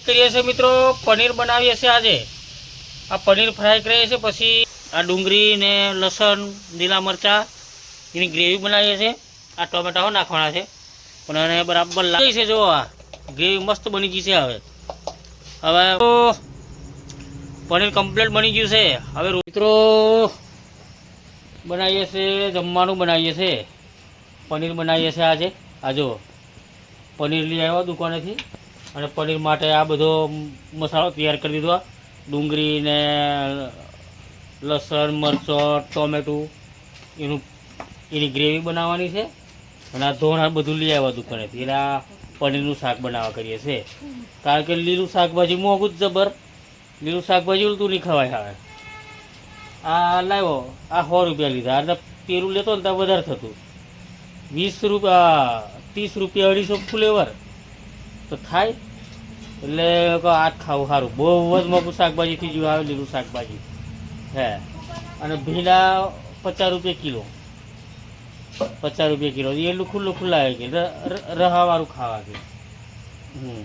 કરીએ છીએ મિત્રો, પનીર બનાવીએ છીએ આજે. આ પનીર ફ્રાય કરીએ છીએ, પછી આ ડુંગળી ને લસણ, લીલા મરચાં, એની ગ્રેવી બનાવીએ છીએ. આ ટોમેટાઓ નાખવાના છે. પણ એને બરાબર લાગી છે જો આ. ગ્રેવી મસ્ત બની ગઈ છે હવે. હવે પનીર કમ્પ્લીટ બની ગયું છે. હવે મિત્રો, બનાવીએ છીએ, જમવાનું બનાવીએ છીએ. પનીર બનાવીએ છીએ આજે. આ જો પનીર લઈ આવ્યો દુકાનેથી. અને પનીર માટે આ બધો મસાલો તૈયાર કરી દીધો. ડુંગળી ને લસણ, મરચો, ટોમેટું, એનું એની ગ્રેવી બનાવવાની છે. અને આ ધોણ બધું લઈ આવ્યા દુકાનેથી એટલે આ પનીરનું શાક બનાવવા કરીએ છીએ કારણ કે લીલું શાકભાજી મોંઘું જ જબર. લીલું શાકભાજી ઉલતું નહીં ખવાય હવે. આ લાવ્યો. આ સો રૂપિયા લીધા. અને પેલું લેતો ને ત્યાં વધારે થતું. વીસ રૂપિયા ત્રીસ રૂપિયા અઢીસો ફ્લેવર. તો થાય. એટલે આ જ ખાવું સારું. બહુ જ મોટું શાકભાજીથી જેવું આવે લીલું શાકભાજી. હે. અને ભીંડા પચાસ રૂપિયા કિલો. પચાસ રૂપિયા કિલો. એટલું ખુલ્લું ખુલ્લા આવે કે રહાવાળું ખાવા કે હમ.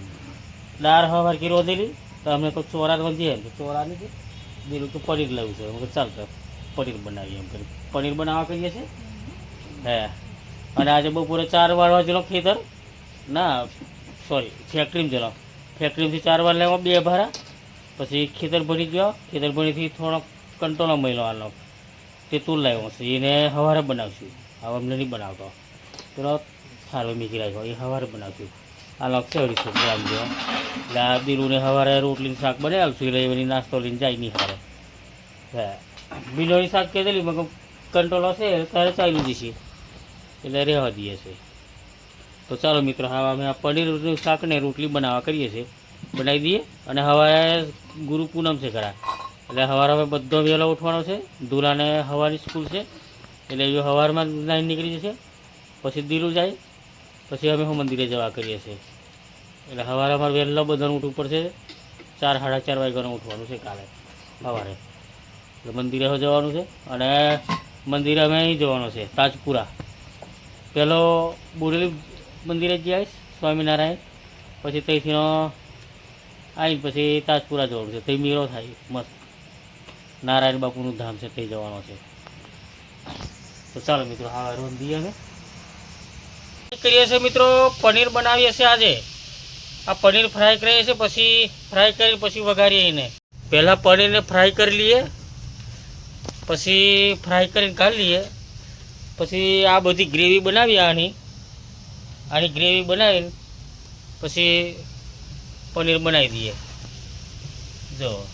દાળ હવાર કિલો દેલી તો અમે તો ચોરા વધીએ તો ચોરા નથી. દેલું તો પનીર લેવું છે. અમે ચાલ પનીર બનાવીએ એમ કરી પનીર બનાવવા કહીએ છીએ? હે. અને આજે બપોરે ચાર વાળવા જેલો ખેતર. ના સોરી ફેક્ટરીમાં જેલો ફેક્ટરીમાંથી ચાર વાર લેવા, બે ભારા પછી ખેતર ભરી ગયો. ખેતર ભરીથી થોડોક કંટોળો મહિનો આનો. તે તું લાવ્યો છે એને સવારે બનાવશું. હવે અમને નહીં બનાવતો. પેલો સારો મીકી રાખ્યો. એ હવારે બનાવશું. આ લક્ષે અઢીસો ગ્રામ જેવો. એટલે આ બીરુને સવારે રોટલીનું શાક બનાવી આવશું એટલે એની નાસ્તો લઈને જાય નહીં હારે. હે. બીલોની શાક કહેલી મગ કંટ્રોલ હશે ત્યારે ચાલ્યું જશે. એટલે રહેવા દઈએ છે. તો ચાલો મિત્રો હવે અમે આ પનીરનું શાક ને રોટલી બનાવવા કરીએ છીએ. બનાવી દઈએ અને હવે ગુરુ પૂનમ છે ખરા. એટલે સવારે હવે બધો વહેલો ઉઠવાનો છે. દુલાને હવાની સ્કૂલ છે. એટલે જો સવારમાં લાઈન નીકળી જશે. પછી દીલું જાય. પછી અમે હું મંદિરે જવા કરીએ છીએ. એટલે સવારે અમારે વહેલો બધાને ઉઠવું પડશે. ચાર, સાડા ચાર વાગ્યાનું ઉઠવાનું છે કાલે, સવારે. એટલે મંદિરે જવાનું છે. અને મંદિરે અમે અહીં જવાનું છે, તાજપુરા. પહેલો બોરેલી મંદિરે જ આવીશ સ્વામિનારાયણ. પછી ત્યાંથીનો આવીને પછી તાજપુરા જવાનું છે. ત્યાં મેળો થાય, મસ્ત. નારાયણ બાપુનું ધામ છે, ત્યાં જવાનો છે. તો ચાલો મિત્રો, હા રોંધી અમે કરીએ છીએ મિત્રો? પનીર બનાવીએ છીએ આજે. આ પનીર ફ્રાય કરીએ છીએ, પછી ફ્રાય કરી પછી વઘારીએ એને. પહેલાં પનીરને ફ્રાય કરી લઈએ, પછી ફ્રાય કરીને કાઢી લઈએ. પછી આ બધી ગ્રેવી બનાવીએ આની. આની ગ્રેવી બનાવીને પછી પનીર બનાવી દઈએ. જો,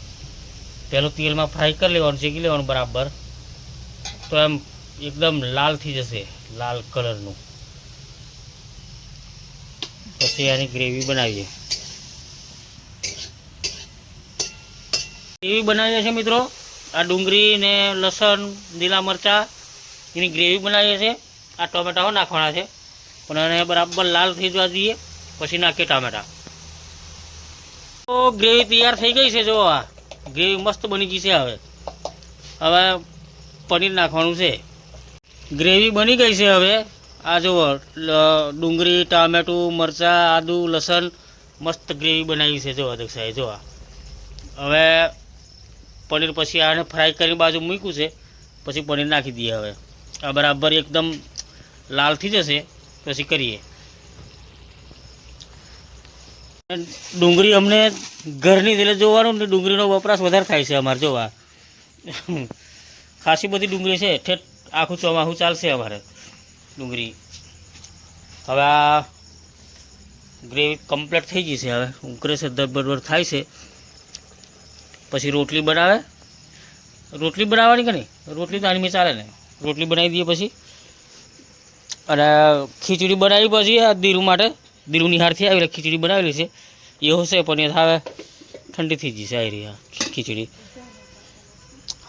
પહેલું તેલમાં ફ્રાય કરી લેવાનું, શેકી લેવાનું બરાબર. તો એમ એકદમ લાલ થઈ જશે, લાલ કલરનું. પછી આની ગ્રેવી બનાવીએ. ગ્રેવી બનાવીએ છીએ મિત્રો. આ ડુંગળી ને લસણ, લીલા મરચાં, એની ગ્રેવી બનાવીએ છીએ. આ ટોમેટાઓ નાખવાના છે. પણ એને બરાબર લાલ થઈ જવા દઈએ, પછી નાખીએ ટામેટા. તો ગ્રેવી તૈયાર થઈ ગઈ છે, જો આ. ગ્રેવી મસ્ત બની ગઈ છે હવે. હવે પનીર નાખવાનું છે. ગ્રેવી બની ગઈ છે હવે. આ જુઓ ડુંગળી, ટામેટું, મરચાં, આદુ, લસણ, મસ્ત ગ્રેવી બનાવી છે, જો અધક સાહેબ, જો હવે પનીર પછી આને ફ્રાય કરી બાજુ મૂક્યું છે, પછી પનીર નાખી દઈએ હવે. આ બરાબર એકદમ લાલ થઈ જશે. પછી કરીએ. ડુંગળી અમને ઘરની એટલે જોવાનું ને ડુંગળીનો વપરાશ વધારે થાય છે અમારે, જોવા. ખાસી બધી ડુંગળી છે, ઠેઠ આખું ચોમાસું ચાલશે અમારે ડુંગળી. હવે આ ગ્રેવી કમ્પ્લીટ થઈ ગઈ છે હવે, ઉકળે છે દરબડબર થાય છે. પછી રોટલી બનાવે. રોટલી બનાવવાની કે નહીં? રોટલી તો આની ચાલે ને. રોટલી બનાવી દઈએ પછી. અને ખીચડી બનાવી પછી આ દીરું માટે દીરુ નિહારથી આવી એટલે ખીચડી બનાવેલી છે. એ હશે પણ એ હવે ઠંડી થઈ જશે આવી રહી ખીચડી.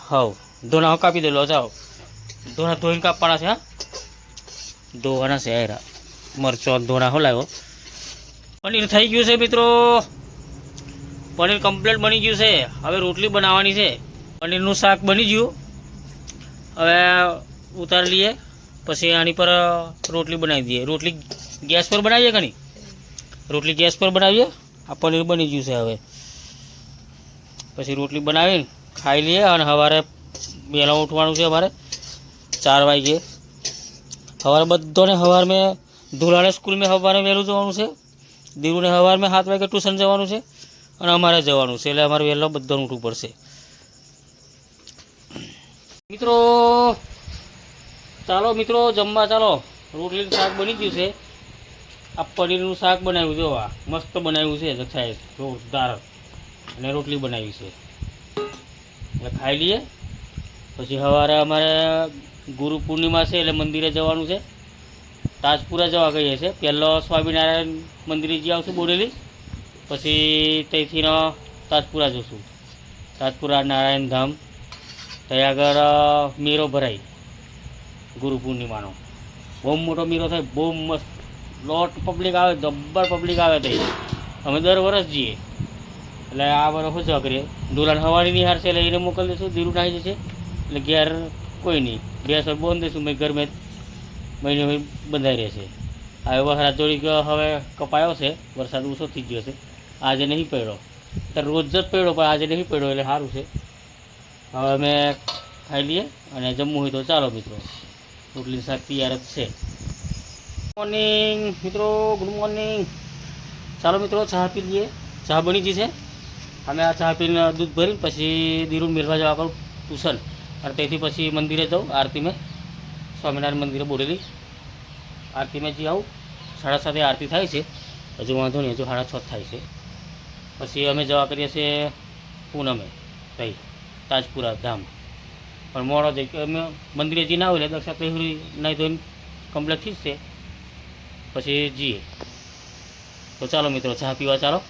હવ ધોના કાપી દેલો, જાઓ. ધોના ધોઈને કાપવાના છે, હા? ધોવાના છે આયરા. મરચો ધોણા હો લાવ્યો. પનીર થઈ ગયું છે મિત્રો. પનીર કમ્પ્લીટ બની ગયું છે. હવે રોટલી બનાવવાની છે. પનીરનું શાક બની ગયું. હવે ઉતારી લઈએ. પછી આની પર રોટલી બનાવી દઈએ. રોટલી ગેસ પર બનાવીએ કે નહીં? રોટલી ગેસ પર બનાવીએ. આ પનીર બની ગયું છે હવે. પછી રોટલી બનાવીને ખાઈ લઈએ અને સવારે વહેલા ઉઠવાનું છે અમારે ચાર વાગે સવારે બધાને સવાર મેં ધુલાને સ્કૂલ મેં સવારે વહેલું જવાનું છે. દીરુને સવાર મેં સાત વાગે ટ્યુશન જવાનું છે અને અમારે જવાનું છે. એટલે અમારે વહેલો બધાને ઉઠવું પડશે. મિત્રો ચાલો મિત્રો, જમવા ચાલો. રોટલીનું શાક બની ગયું છે. આ પનીરનું શાક બનાવ્યું છે આ મસ્ત બનાવ્યું છે, જક્ષાએ. જોરદાર. અને રોટલી બનાવી છે. એટલે ખાઈ લઈએ. પછી સવારે અમારે ગુરુ પૂર્ણિમા છે, એટલે મંદિરે જવાનું છે. તાજપુરા જવા કહીએ છીએ પહેલો સ્વામિનારાયણ મંદિરે જઈ આવશું બોરેલી પછી ત્યાંથી તાજપુરા જશું. તાજપુરા નારાયણ ધામ. ત્યાં આગળ મેરો ભરાય. ગુરુ પૂર્ણિમાનો. બહુ મોટો મેળો થાય, બહુ મસ્ત. લોટ પબ્લિક આવે, જબ્બર પબ્લિક આવે તે અમે દર વર્ષ જઈએ. એટલે આ વર્ષ શું કરીએ દુલ્હન હવાની નિહાર છે, એટલે એને મોકલી દઈશું ધીરું નાખી જશે એટલે ઘેર કોઈ નહીં. ગેસ બોન દઈશું, મેં ઘર મેં મહિને મહિને બંધાઈ રહેશે. હવે વરસાદ જોડી ગયો, હવે કપાયો છે. વરસાદ ઓછો થઈ ગયો છે. આજે નહીં પડ્યો. તો રોજ જ પડ્યો, પણ આજે નહીં પડ્યો, એટલે સારું છે. હવે અમે ખાઈ લઈએ અને જમવું હોય તો ચાલો મિત્રો. રોટલી શાક તૈયાર જ છે. મોર્નિંગ મિત્રો ગુડ મોર્નિંગ ચાલો મિત્રો, ચા પી લઈએ. ચા બની ગઈ છે. અમે આ ચા પીને દૂધ ભરીને પછી દીરું મેળવા જવા કરું ટ્યુશન. અને તેથી પછી મંદિરે જાઉં આરતીમાં સ્વામિનારાયણ મંદિરે બોરેલી આરતીમાં જઈ આવું. સાડા સાતે આરતી થાય છે. હજુ વાંધો નહીં, હજુ સાડા છ થાય છે. પછી અમે જવા કરીએ છીએ પૂનમે, તઈ, તાજપુરા, ધામ. પણ મોડો કે અમે મંદિરે જઈને આવું એટલે દક્ષા પહેરી નહીં ધોઈને કમ્પ્લેટ થઈ જ છે. પછી જઈએ. તો ચાલો મિત્રો, ચા પીવા ચાલો.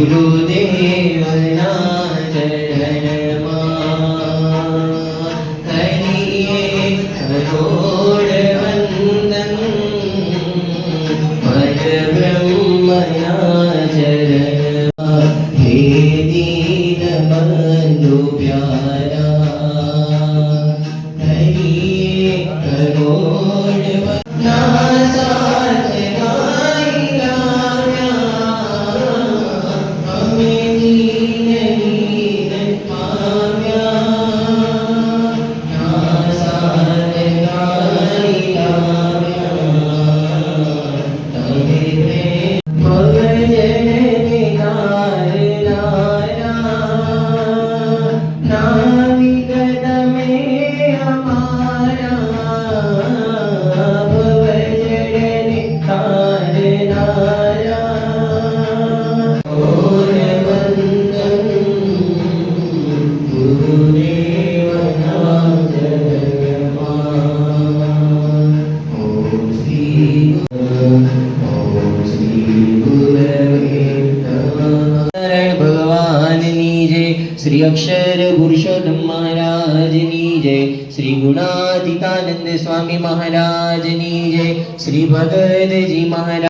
Guru અક્ષર પુરુષોત્તમ મહારાજની જય શ્રી ગુણાતીતાનંદ સ્વામી મહારાજની જય શ્રી ભગતજી મહારાજ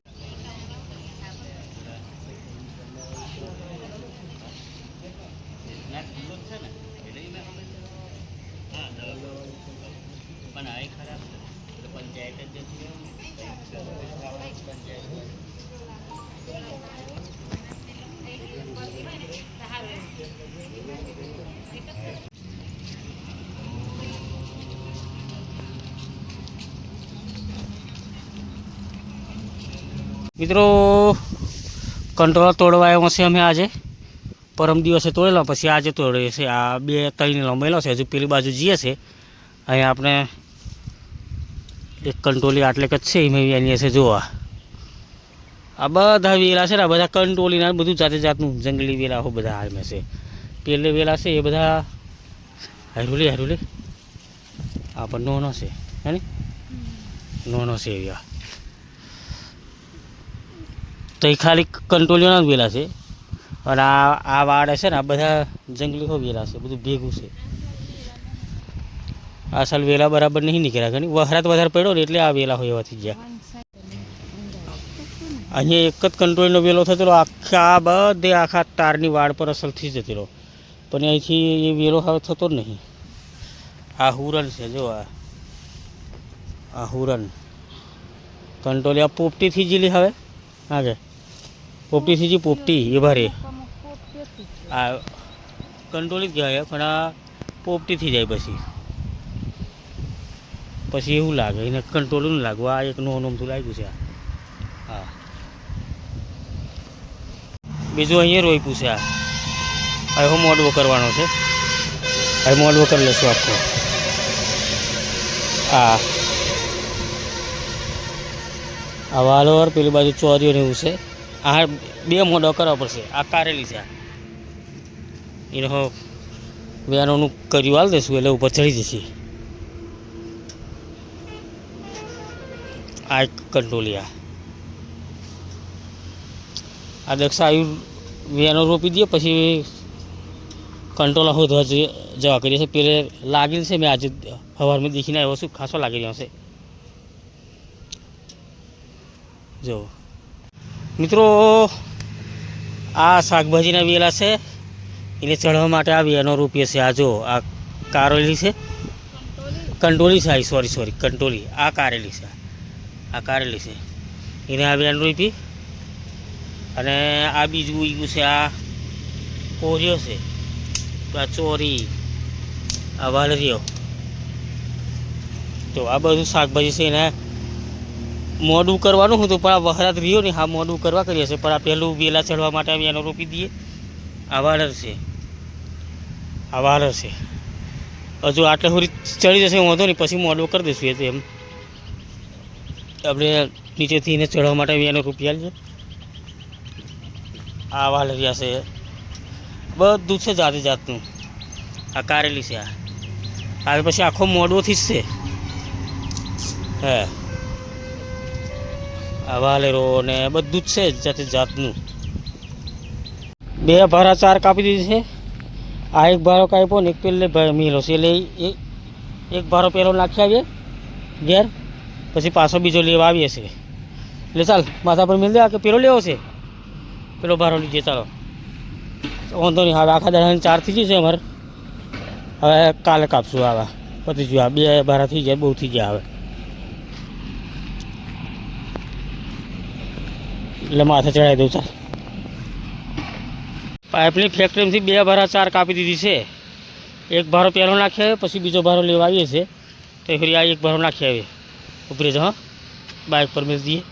મિત્રો કંટ્રોલ તોડવા આવ્યા છે અમે આજે. પરમ દિવસે તોડેલો, પછી આજે તોડીએ છે. આ બે ત્રણ લંબાયેલો છે. હજુ પેલી બાજુ જઈએ છે. અહીંયા આપણે એક કંટ્રોલી આટલે જ છે, એમ એની હશે જોવા. આ બધા વેલા છે ને, આ બધા કંટ્રોલીના બધું જાતે જાતનું જંગલી વેલા હો બધા હાલમાં છે. પેલે વેલા છે એ બધા હારું લે હારું આ પણ નોનો છે. હે ને? નોનો છે એરિયા તો એ ખાલી કંટ્રોલિયોના જ વેલા છે. અને આ આ વાડ છે ને, આ બધા જંગલી હો વેલા છે, બધું ભેગું છે. આ સાલ વેલા બરાબર નહીં નીકળ્યા ઘણી. વહરાત વધારે પડ્યો ને એટલે આ વેલા હોય એવા થઈ ગયા. અહીંયા એક જ કંટ્રોલનો વેલો થતો રહ્યો. આખા બધે આખા તારની વાડ પર અસલથી જતી રહ્યો. પણ અહીંથી એ વેલો હવે થતો જ નહીં. આ હુરન છે, જો આ. આ હુરન. કંટ્રોલ આ પોપટીથી જીલી હવે. આગળ. પોપટીથી જે પોપટી, એ ભારે. આ કંટ્રોલ જ કહેવાય પણ આ પોપટીથી જાય પછી. પછી એવું લાગે, એને કંટ્રોલ ન લાગવું, આ એક નોન નોમતું લાગ્યું છે હા. બીજું અહીંયા રોપ્યું છે આ. હવે મોડવો કરવાનો છે. હવે મોડવો કરી લઈશું આખો. હા. આ વાલોર, પેલી બાજુ ચોરીઓ ને એવું છે. આ બે મોડો કરવા પડશે. આ કારેલી છે આ. વેરોનું કર્યું હાલ દઈશું એટલે ઉપર ચડી જશે. આ એક કંટ્રોલિયા આ. દક્ષા આવ્યું વેનો રોપી દઈએ પછી કંટ્રોલ હોધવા જવા કરીએ છીએ પેલે લાગેલ છે, મેં આજે સવારમાં દેખીને આવ્યો છું, ખાસો લાગી રહ્યો છે જો. મિત્રો, આ શાકભાજીના વેલા છે. એને ચડવા માટે આ વેનો રૂપિયો છે આ જો, આ કારેલી છે. કંટોલી છે સોરી સોરી કંટોલી. આ કારેલી છે. આ કારેલી છે. એને આ વેન રૂપી. અને આ બીજું ઉગ્યું છે, આ કોરિયો છે. આ ચોરી, આ વાલરીઓ. તો આ બધું શાકભાજી છે એને મોડું કરવાનું હતું, પણ આ વહરાત રહ્યો ને હા, મોડું કરવા કરીએ છીએ. પણ આ પહેલું વેલા ચડવા માટે અમે એનો રોપી દઈએ. આ છે. આ છે. હજુ આટલે સુધી ચડી જશે, વાંધો નહીં. પછી મોડું કરી દઈશું એ તો એમ. આપણે નીચેથી એને ચડવા માટે અમે એનો રૂપિયા છે આ વાલરિયા છે. બધું છે જાતે જાતનું. આ કારેલી છે આ. આવે પછી આખો મોડોથી જ છે. હે. વાલેરો ને બધું જ છે જાતે જાતનું. બે ભારા ચાર કાપી દીધી છે. આ એક ભારો કાપ્યો ને એક પેલે મીલો છે. એટલે એક ભારો પહેલો નાખી આવીએ ઘેર, પછી પાછો બીજો લેવા આવીએ છીએ. એટલે ચાલ, માથા પર મિલ દે કે પેલો લેવો છે? પેલો ભારો લીધે, ચાલો. વાંધો નહીં, હવે આખા દાડાની ચાર થઈ જશે અમારે. હવે કાલે કાપશું આવા. પતી ગયું, આ બે ભારા થઈ ગયા, બહુ થઈ ગયા હવે. એટલે માથે ચડાવી દઉં, ચાલ. પાઇપની ફેક્ટરીમાંથી બે ભારા ચાર કાપી દીધી છે. એક ભારો પહેલો નાખી આવે પછી બીજો ભારો લેવા આવીએ છીએ. તો ફરી આ એક ભારો નાખી આવીએ. ઉપરી જ, હા. બાઇક પર મેં દઈએ